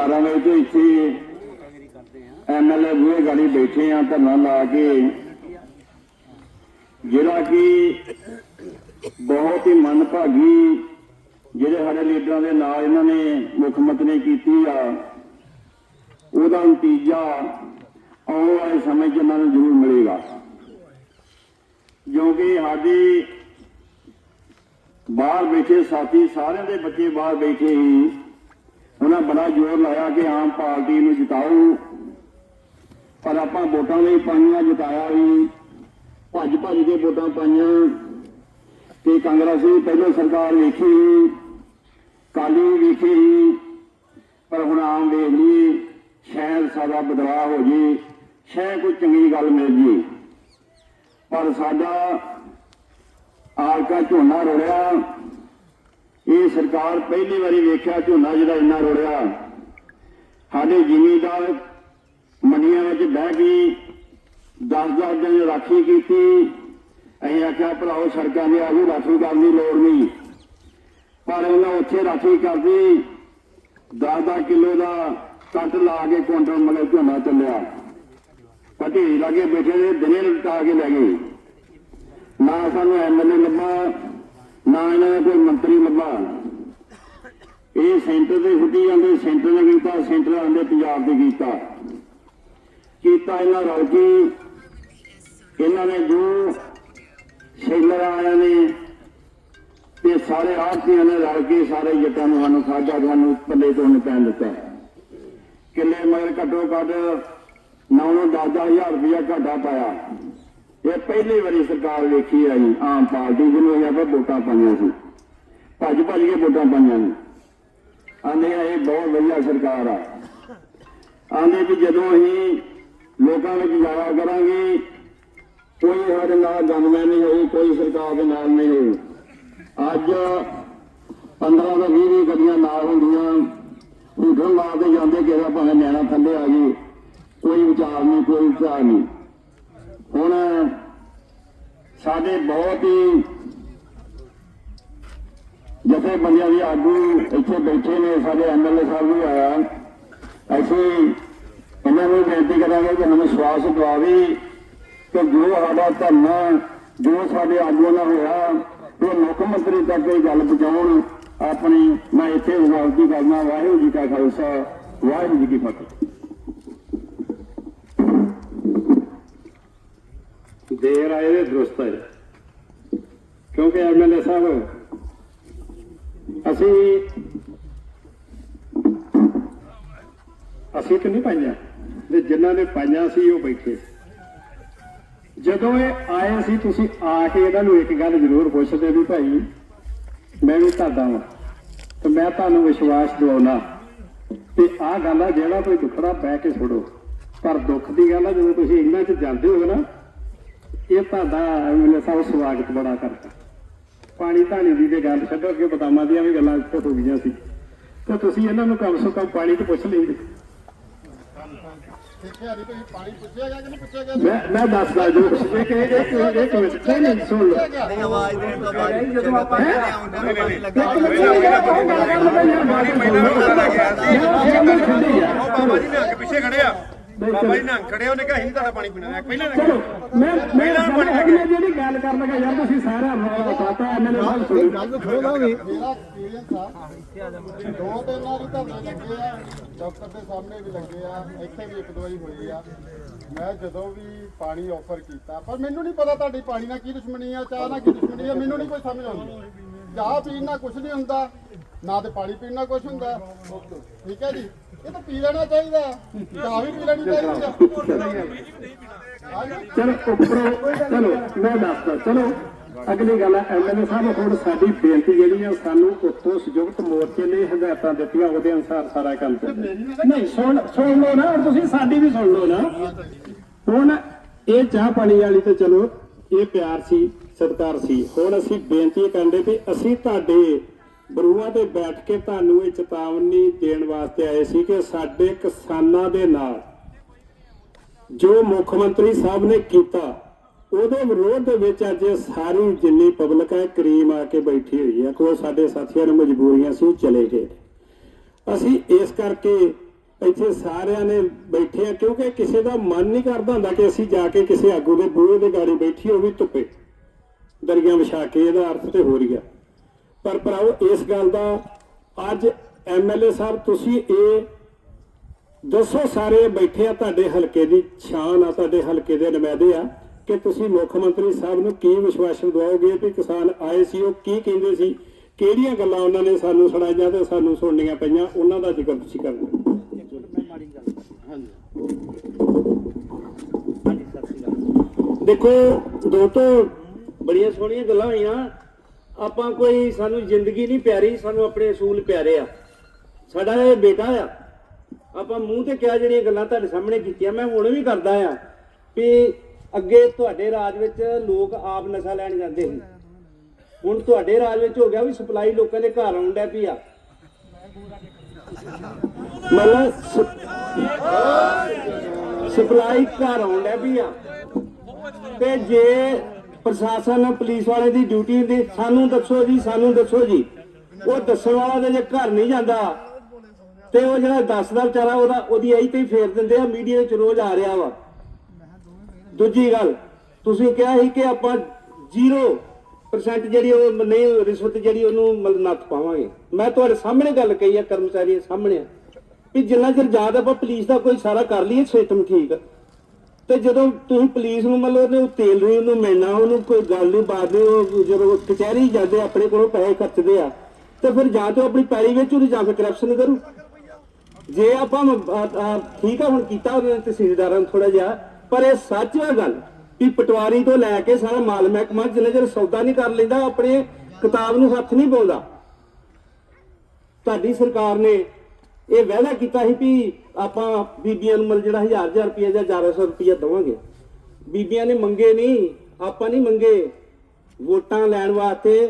11 ਵਜੇ ਤੋਂ ਇੱਥੇ ਐਮਐਲਏ ਬੂਹੇ ਗਾੜੀ ਬੈਠੇ ਆ, ਧਰਨਾ ਲਾ ਕੇ। ਜਿਹੜਾ ਕਿ ਬਹੁਤ ਹੀ ਮਨਭਾਗੀ ਜਿਹੜੇ ਸਾਡੇ ਲੀਡਰਾਂ ਦੇ ਨਾਲ ਇਹਨਾਂ ਨੇ ਮੁੱਖ ਮੰਤਰੀ ਕੀਤੀ ਆ, ਉਹਦਾ ਨਤੀਜਾ ਆਉਣ ਵਾਲੇ ਸਮੇਂ 'ਚ ਇਹਨਾਂ ਨੂੰ ਜ਼ਰੂਰ ਮਿਲੇਗਾ। ਕਿਉਂਕਿ ਸਾਡੀ ਬਾਹਰ ਬੈਠੇ ਸਾਥੀ, ਸਾਰਿਆਂ ਦੇ ਬੱਚੇ ਬਾਹਰ ਬੈਠੇ ਹੀ ਉਹਨਾਂ ਬੜਾ ਜ਼ੋਰ ਲਾਇਆ ਕਿ ਆਮ ਪਾਰਟੀ ਨੂੰ ਜਿਤਾਓ। ਪਰ ਆਪਾਂ ਵੋਟਾਂ ਲਈ ਪਾਈਆਂ ਜਿਤਾਇਆ ਵੀ। ਭੱਜ ਭੱਜ ਕੇ ਵੋਟਾਂ ਪਾਈਆਂ। ਤੇ ਕਾਂਗਰਸ ਵੀ ਪਹਿਲਾਂ ਸਰਕਾਰ ਵੇਖੀ ਸੀ, ਕਾਲੀ ਵੀ ਵੇਖੀ ਸੀ, ਪਰ ਹੁਣ ਆਮ ਵੇਖ ਲਈ ਸ਼ਾਇਦ ਸਾਡਾ ਬਦਲਾਅ ਹੋ ਜੇ ਸ਼ਾਇਦ ਕੋਈ ਚੰਗੀ ਗੱਲ ਮਿਲ ਜੇ। ਪਰ ਸਾਡਾ ਆਲਕਾ ਝੋਨਾ ਰੋੜਿਆ ਇਹ ਸਰਕਾਰ ਪਹਿਲੀ ਵਾਰੀ ਵੇਖਿਆ ਝੋਨਾ ਜਿਹੜਾ ਇੰਨਾ ਰੋੜਿਆ। ਸਾਡੇ ਜ਼ਿਮੀਂਦਾਰ ਮੰਡੀਆਂ ਵਿੱਚ ਬਹਿ ਗਈ 10-10 ਦਿਨ ਰਾਖੀ ਕੀਤੀ। ਅਸੀਂ ਆਖਿਆ, ਭਰਾਓ, ਸੜਕਾਂ ਦੇ ਆਜੂ ਰਾਖੀ ਕਰਨ ਦੀ ਲੋੜ ਨਹੀਂ। ਪਰ ਉਹਨਾਂ ਉੱਥੇ ਰਾਖੀ ਕਰਦੀ। 10-10 ਕਿਲੋ ਦਾ ਕੱਟ ਲਾ ਕੇ ਕੁਇੰਟਲ ਮਤਲਬ ਝੋਨਾ ਚੱਲਿਆ। ਪੱਟੀ ਲਾਗੇ ਬੈਠੇ ਦੇ ਦਿਨੇ ਲਟਾ ਕੇ ਲੈ ਗਏ। ਨਾ ਸਾਨੂੰ ਐਮਐਲਏ ਲੱਭਾ ਨਾ ਇਹਨਾਂ ਦਾ ਕੋਈ ਮੰਤਰੀ ਲੱਭਾ। ਇਹ ਸੈਂਟਰ ਦੇ ਛੁੱਟੀ ਜਾਂਦੇ ਸੈਂਟਰ ਨੇ ਕੀਤਾ, ਸੈਂਟਰ ਆਂਦੇ ਪੰਜਾਬ ਦੇ ਕੀਤਾ। ਕੀਤਾ ਇਹਨਾਂ ਰਲ ਇਹਨਾਂ ਨੇ ਜੋ ਸੇਲਰ ਆਇਆ ਨੇ, ਤੇ ਸਾਰੇ ਆਰਤੀਆਂ ਨੇ ਰਲ ਕੇ ਸਾਰੇ ਜੱਟਾਂ ਨੂੰ ਸਾਨੂੰ ਸਾਡਾ ਸਾਨੂੰ ਪੱਲੇ ਤੋਂ ਨਹੀਂ ਪੈਣ ਦਿੱਤਾ। ਕਿੱਲੇ ਮਗਰ ਘੱਟੋ ਘੱਟ 9-10000 ਰੁਪਇਆ ਘਾਟਾ ਪਾਇਆ। ਇਹ ਪਹਿਲੀ ਵਾਰੀ ਸਰਕਾਰ ਵੇਖੀ ਆ ਜੀ, ਆਮ ਪਾਰਟੀ ਜਿਹਨੂੰ ਅਸੀਂ ਆਪਾਂ ਵੋਟਾਂ ਪਾਈਆਂ ਸੀ। ਭੱਜ ਭੱਜ ਕੇ ਵੋਟਾਂ ਪਾਈਆਂ ਨੇ। ਆਂਦੇ ਆ, ਇਹ ਬਹੁਤ ਵਧੀਆ ਸਰਕਾਰ ਆ। ਆਂਦੇ ਵੀ ਜਦੋਂ ਅਸੀਂ ਲੋਕਾਂ ਵਿੱਚ ਜਾਇਆ ਕਰਾਂਗੇ, ਕੋਈ ਸਾਡੇ ਨਾਲ ਗਨਮੈਨ ਨਹੀਂ ਹੋਈ ਕੋਈ ਸਰਕਾਰ ਦੇ ਨਾਲ ਨਹੀਂ ਹੋਈ ਅੱਜ 15 ਤੋਂ 20 ਵੀਹ ਗੱਡੀਆਂ ਨਾਲ ਹੁੰਦੀਆਂ, ਝੂਠਣ ਮਾਰਦੇ ਜਾਂਦੇ ਕਿਸੇ ਭਾਵੇਂ ਨਿਆਣਾ ਥੱਲੇ ਆ ਜੀ ਕੋਈ ਵਿਚਾਰ ਨਹੀਂ, ਕੋਈ ਵਿਚਾਰ ਨਹੀਂ। ਹੁਣ ਸਾਡੇ ਬਹੁਤ ਹੀ ਜਥੇ ਬੰਦਿਆਂ ਦੀ ਆਗੂ ਇੱਥੇ ਬੈਠੇ ਨੇ, ਸਾਡੇ ਐਮਐਲਏ ਸਾਹਿਬ ਵੀ ਆਇਆ। ਅਸੀਂ ਇਹਨਾਂ ਨੂੰ ਬੇਨਤੀ ਕਰਾਂਗੇ ਕਿ ਸਾਨੂੰ ਵਿਸ਼ਵਾਸ ਦਵਾਵੇ ਕਿ ਜੋ ਸਾਡਾ ਧਰਮ ਜੋ ਸਾਡੇ ਆਗੂਆਂ ਨਾਲ ਹੋਇਆ, ਉਹ ਮੁੱਖ ਮੰਤਰੀ ਤੱਕ ਇਹ ਗੱਲ ਪਹੁੰਚਾਉਣ। ਆਪਣੀ ਮੈਂ ਇੱਥੇ ਵਿਨਤੀ ਕਰਨਾ ਵਾਹਿਗੁਰੂ ਜੀ ਕਾ ਖਾਲਸਾ, ਵਾਹਿਗੁਰੂ ਜੀ ਕੀ ਫਤਿਹ। ਦੇਰ ਆਏ ਦੇ ਦਰੁਸਤ ਹੈ ਕਿਉਂਕਿ ਐਮਐਲਏ ਸਾਹਿਬ ਅਸੀਂ ਅਸੀਂ ਤਾਂ ਨਹੀਂ ਪਾਈਆਂ ਤੇ ਜਿਨ੍ਹਾਂ ਨੇ ਪਾਈਆਂ ਸੀ ਉਹ ਬੈਠੇ ਜਦੋਂ ਇਹ ਆਏ ਸੀ ਤੁਸੀਂ ਆ ਕੇ ਇਹਨਾਂ ਨੂੰ ਇੱਕ ਗੱਲ ਜ਼ਰੂਰ ਪੁੱਛਦੇ ਵੀ ਭਾਈ ਮੈਂ ਵੀ ਤੁਹਾਡਾ ਵਾਂ ਤੇ ਮੈਂ ਤੁਹਾਨੂੰ ਵਿਸ਼ਵਾਸ ਦਿਵਾਉਣਾ ਤੇ ਆਹ ਗੱਲ ਆ ਜਿਹੜਾ ਕੋਈ ਦੁੱਖੜਾ ਪੈ ਕੇ ਛੋੜੋ ਪਰ ਦੁੱਖ ਦੀ ਗੱਲ ਆ ਜਦੋਂ ਤੁਸੀਂ ਇਹਨਾਂ 'ਚ ਜਾਂਦੇ ਹੋ ਨਾ ਇਹ ਤੁਹਾਡਾ ਐਮਐਲਏ ਸਾਹਿਬ ਸਵਾਗਤ ਬੜਾ ਕਰਦਾ ਪਾਣੀ ਧਾਣੀ ਦੀ ਤੇ ਗੱਲ ਛੱਡੋ ਅੱਗੇ ਬਦਾਮਾਂ ਦੀਆਂ ਵੀ ਗੱਲਾਂ ਇੱਥੇ ਹੋ ਗਈਆਂ ਸੀ। ਤੇ ਤੁਸੀਂ ਇਹਨਾਂ ਨੂੰ ਕਮ ਸੋ ਕਮ ਪਾਣੀ ਤੇ ਪੁੱਛ ਲੈਂਦੇ। ਦੇਖਿਆ ਨਹੀਂ ਤੁਸੀਂ ਪਾਣੀ ਪੁੱਛਿਆ ਗਿਆ ਕਿ ਨਹੀਂ ਪੁੱਛਿਆ ਗਿਆ ਮੈਂ ਮੈਂ ਦੱਸਦਾ ਜੋ ਵੀ ਕਿ ਇੱਕ ਇੱਕ ਮਿੰਟ। ਨਹੀਂ ਸੁਣ ਲਓ ਨਹੀਂ ਆਵਾਜ਼ ਦੇਣ ਤੋਂ ਬਾਅਦ ਜਦੋਂ ਆਪਾਂ ਆਉਂਦੇ ਨੇ ਲੱਗਾ ਇੱਕ ਮਿੰਟ ਗੱਲ ਕਰ ਯਾਰ, ਬਾਬਾ ਜੀ ਨਿਹੰਗ ਪਿੱਛੇ ਖੜੇ ਆ। ਬਾਬਾ ਜੀ ਨਿਹੰਗ ਖੜੇ ਉਹਨੇ ਕਿਹਾ ਨੀ ਤੁਹਾਡਾ ਪਾਣੀ ਪੀਣਾ ਹੈ। ਪਹਿਲਾਂ ਚਲੋ ਮੈਂ ਮੈਂ ਮੈਂ ਜਿਹੜੀ ਗੱਲ ਕਰਨ ਲੱਗਾ ਯਾਰ ਤੁਸੀਂ ਸਾਰਾ ਪਾਤਾ ਐਮਐਲਏ ਸਾਹਿਬ ਸੁਣੋ ਗੱਲ ਖੋਲਾ ਵੀ ਮੇਰਾ ਐਕਸਪੀਰੀਅੰਸ ਆ ਦੋ ਤਿੰਨ ਵਾਰੀ ਧਰਨੇ ਲੱਗੇ ਆ ਡਾਕਟਰ ਦੇ ਸਾਹਮਣੇ ਵੀ ਲੱਗੇ ਆ। ਇੱਥੇ ਵੀ ਇੱਕ ਦੋ ਵਾਰੀ ਹੋਈ ਆ ਮੈਂ ਜਦੋਂ ਵੀ ਪਾਣੀ ਆਫਰ ਕੀਤਾ ਪਰ ਮੈਨੂੰ ਨਹੀਂ ਪਤਾ ਤੁਹਾਡੀ ਪਾਣੀ ਨਾਲ ਕੀ ਦੁਸ਼ਮਣੀ ਆ ਚਾਹ ਨਾਲ ਕੀ ਦੁਸ਼ਮਣੀ ਆ ਮੈਨੂੰ ਨਹੀਂ ਕੋਈ ਸਮਝ ਆਉਂਦੀ। ਚਾਹ ਪੀਣ ਨਾਲ ਕੁਝ ਨਹੀਂ ਹੁੰਦਾ ਨਾ ਤੇ ਪਾਣੀ ਪੀਣ ਨਾਲ ਕੁਝ ਹੁੰਦਾ। ਠੀਕ ਹੈ ਜੀ। ਇਹ ਤਾਂ ਪੀ ਲੈਣਾ ਚਾਹੀਦਾ। ਚਾਹ ਵੀ ਪੀ ਲੈਣੀ ਚਾਹੀਦੀ ਆ। ਹਾਂਜੀ ਚਲੋ ਉੱਪਰੋਂ ਚਲੋ ਮੈਂ ਦੱਸਦਾ ਚਲੋ। ਅਗਲੀ ਗੱਲ ਹੈ ਐਮਐਲਏ ਸਾਹਿਬ ਹੁਣ ਸਾਡੀ ਬੇਨਤੀ ਜਿਹੜੀ ਆ ਸਾਨੂੰ ਉੱਥੋਂ ਸੰਯੁਕਤ ਮੋਰਚੇ ਨੇ ਹਦਾਇਤਾਂ ਦਿੱਤੀਆਂ ਉਹਦੇ ਅਨੁਸਾਰ ਸਾਰਾ ਕੰਮ ਚੱਲਦਾ ਨਹੀਂ ਸੁਣ ਸੁਣ ਲਓ ਨਾ ਹੁਣ ਤੁਸੀਂ ਸਾਡੀ ਵੀ ਸੁਣ ਲਓ ਨਾ। ਹੁਣ ਇਹ ਚਾਹ ਪਾਣੀ ਵਾਲੀ ਤੇ ਚਲੋ ਇਹ ਪਿਆਰ ਸੀ ਸਤਿਕਾਰ ਸੀ। ਹੁਣ ਅਸੀਂ ਬੇਨਤੀ ਕਰਦੇ ਵੀ ਅਸੀਂ ਤੁਹਾਡੇ ਬਰੂਹਾਂ ਤੇ ਬੈਠ ਕੇ ਤੁਹਾਨੂੰ ਇਹ ਚੇਤਾਵਨੀ ਦੇਣ ਵਾਸਤੇ ਆਏ ਸੀ ਕਿ ਸਾਡੇ ਕਿਸਾਨਾਂ ਦੇ ਨਾਲ ਜੋ ਮੁੱਖ ਮੰਤਰੀ ਸਾਹਿਬ ਨੇ ਕੀਤਾ, ਉਹਦੇ ਵਿਰੋਧ ਦੇ ਵਿੱਚ ਅੱਜ ਸਾਰੀ ਜਿੰਨੀ ਪਬਲਿਕ ਹੈ, ਕਰੀਮ ਆ ਕੇ ਬੈਠੀ ਹੋਈ ਹੈ। ਕੋਈ ਸਾਡੇ ਸਾਥੀਆਂ ਨੂੰ ਮਜਬੂਰੀਆਂ ਸੀ, ਉਹ ਚਲੇ ਗਏ। ਅਸੀਂ ਇਸ ਕਰਕੇ ਇੱਥੇ ਸਾਰਿਆਂ ਨੇ ਬੈਠੇ ਆ ਕਿਉਂਕਿ ਕਿਸੇ ਦਾ ਮਨ ਨਹੀਂ ਕਰਦਾ ਹੁੰਦਾ ਕਿ ਅਸੀਂ ਜਾ ਕੇ ਕਿਸੇ ਆਗੂ ਦੇ ਬੂਹੇ ਦੇ ਗਾੜੀ ਬੈਠੀ ਉਹ ਵੀ ਧੁੱਪੇ ਦਰੀਆਂ ਵਿਛਾ ਕੇ, ਇਹਦਾ ਅਰਥ ਤੇ ਹੋ ਰਿਹਾ। ਪਰ ਭਰਾਓ ਇਸ ਗੱਲ ਦਾ ਅੱਜ ਐਮਐਲਏ ਸਾਹਿਬ ਤੁਸੀਂ ਇਹ ਦੱਸੋ ਸਾਰੇ ਬੈਠੇ ਆ ਤੁਹਾਡੇ ਹਲਕੇ ਦੀ ਸ਼ਾਨ ਆ ਤੁਹਾਡੇ ਹਲਕੇ ਦੇ ਨੁਮਾਇੰਦੇ ਆ ਕਿ ਤੁਸੀਂ ਮੁੱਖ ਮੰਤਰੀ ਸਾਹਿਬ ਨੂੰ ਕੀ ਵਿਸ਼ਵਾਸਨ ਦਿਵਾਓਗੇ ਕਿ ਕਿਸਾਨ ਆਏ ਸੀ ਉਹ ਕੀ ਕਹਿੰਦੇ ਸੀ ਕਿਹੜੀਆਂ ਗੱਲਾਂ ਉਹਨਾਂ ਨੇ ਸਾਨੂੰ ਸੁਣਾਈਆਂ ਤੇ ਸਾਨੂੰ ਸੁਣਨੀਆਂ ਪਈਆਂ ਉਹਨਾਂ ਦਾ ਜ਼ਿਕਰ ਤੁਸੀਂ ਕਰਨਾ ਦੇਖੋ ਦੋਸਤੋ ਬੜੀਆਂ ਸੋਹਣੀਆਂ ਗੱਲਾਂ ਹੋਈਆਂ ਆਪਾਂ ਕੋਈ ਸਾਨੂੰ ਜ਼ਿੰਦਗੀ ਨਹੀਂ ਪਿਆਰੀ, ਸਾਨੂੰ ਆਪਣੇ ਅਸੂਲ ਪਿਆਰੇ ਆ। ਸਾਡਾ ਇਹ ਬੇਟਾ ਆ। ਆਪਾਂ ਮੂੰਹ ਤੇ ਕਿਹਾ ਜਿਹੜੀਆਂ ਗੱਲਾਂ ਤੁਹਾਡੇ ਸਾਹਮਣੇ ਕੀਤੀਆਂ, ਮੈਂ ਹੁਣ ਵੀ ਕਰਦਾ ਆ ਵੀ ਅੱਗੇ ਤੁਹਾਡੇ ਰਾਜ ਵਿੱਚ ਲੋਕ ਆਪ ਨਸ਼ਾ ਲੈਣ ਜਾਂਦੇ ਸੀ। ਹੁਣ ਤੁਹਾਡੇ ਰਾਜ ਵਿੱਚ ਹੋ ਗਿਆ ਵੀ ਸਪਲਾਈ ਲੋਕਾਂ ਦੇ ਘਰ ਆਉਣ ਡੈ ਪਈ ਆ। ਮਤਲਬ ਸਪਲਾਈ ਘਰ ਆਉਣ ਡੈ ਪਈ ਆ। ਤੇ ਜੇ ਪ੍ਰਸ਼ਾਸਨ, ਪੁਲਿਸ ਵਾਲੇ ਦੀ ਡਿਊਟੀ ਹੁੰਦੀ। ਸਾਨੂੰ ਦੱਸੋ ਜੀ, ਸਾਨੂੰ ਦੱਸੋ ਜੀ। ਉਹ ਦੱਸਣ ਵਾਲਾ ਤੇ ਜੇ ਘਰ ਨਹੀਂ ਜਾਂਦਾ, ਤੇ ਉਹ ਜਿਹੜਾ ਦੱਸਦਾ ਵਿਚਾਰਾ, ਉਹਦਾ ਉਹਦੀ ਆਈ ਤੇ ਫੇਰ ਦਿੰਦੇ ਆ, ਮੀਡੀਆ ਵਿੱਚ ਰੋਜ਼ ਆ ਰਿਹਾ ਵਾ। ਦੂਜੀ ਗੱਲ, ਤੁਸੀਂ ਕਿਹਾ ਸੀ ਕਿ ਆਪਾਂ 0% ਜਿਹੜੀ ਉਹ ਨਹੀਂ, ਰਿਸ਼ਵਤ ਜਿਹੜੀ ਉਹਨੂੰ ਮਤਲਬ ਨੱਥ ਪਾਵਾਂਗੇ। ਮੈਂ ਤੁਹਾਡੇ ਸਾਹਮਣੇ ਗੱਲ ਕਹੀ ਆ, ਕਰਮਚਾਰੀ ਸਾਹਮਣੇ ਵੀ ਜਿੰਨਾ ਚਿਰ ਯਾਦ ਆਪਾਂ ਪੁਲਿਸ ਦਾ ਕੋਈ ਸਾਰਾ ਕਰ ਲਈਏ ਸਿਸਟਮ ਠੀਕ। ਤੇ ਜਦੋਂ ਤੁਸੀਂ ਪੁਲਿਸ ਨੂੰ ਮਤਲਬ ਉਹਨੇ ਤੇਲ ਨਹੀਂ ਉਹਨੂੰ ਮਿਲਣਾ, ਉਹਨੂੰ ਕੋਈ ਗੱਲ ਨਹੀਂ ਬਾਤ ਉਹ ਜਦੋਂ ਕਚਹਿਰੀ ਜਾਂਦੇ ਆਪਣੇ ਕੋਲੋਂ ਪੈਸੇ ਖਰਚਦੇ ਆ, ਤੇ ਫਿਰ ਜਾਂ ਤਾਂ ਆਪਣੀ ਪੈਰੀ ਵਿੱਚ ਉਹਦੀ ਜਾਂ ਫਿਰ ਕਰਪਸ਼ਨ ਕਰੂ। ਜੇ ਆਪਾਂ ਠੀਕ ਆ, ਹੁਣ ਕੀਤਾ ਉਹਨਾਂ ਨੇ ਤਹਿਸੀਲਦਾਰਾਂ ਨੂੰ ਥੋੜਾ ਜਿਹਾ, ਪਰ ਇਹ ਸੱਚ ਹੈ ਗੱਲ ਵੀ ਪਟਵਾਰੀ ਤੋਂ ਲੈ ਕੇ ਸਾਰਾ ਮਾਲ ਮਹਿਕਮਾ ਜਿੰਨੇ ਚਿਰ ਸੌਦਾ ਨਹੀਂ ਕਰ ਲੈਂਦਾ, ਆਪਣੇ ਕਿਤਾਬ ਨੂੰ ਹੱਥ ਨਹੀਂ ਪਾਉਂਦਾ। ਤੁਹਾਡੀ ਸਰਕਾਰ ਨੇ ਇਹ ਵਾਅਦਾ ਕੀਤਾ ਸੀ ਵੀ ਆਪਾਂ ਬੀਬੀਆਂ ਨੂੰ ਮਤਲਬ ਜਿਹੜਾ 1000 1000 ਰੁਪਏ ਜਾਂ 1100 ਰੁਪਏ ਦਵਾਂਗੇ। ਬੀਬੀਆਂ ਨੇ ਮੰਗੇ ਨਹੀਂ, ਆਪਾਂ ਨਹੀਂ ਮੰਗੇ। ਵੋਟਾਂ ਲੈਣ ਵਾਸਤੇ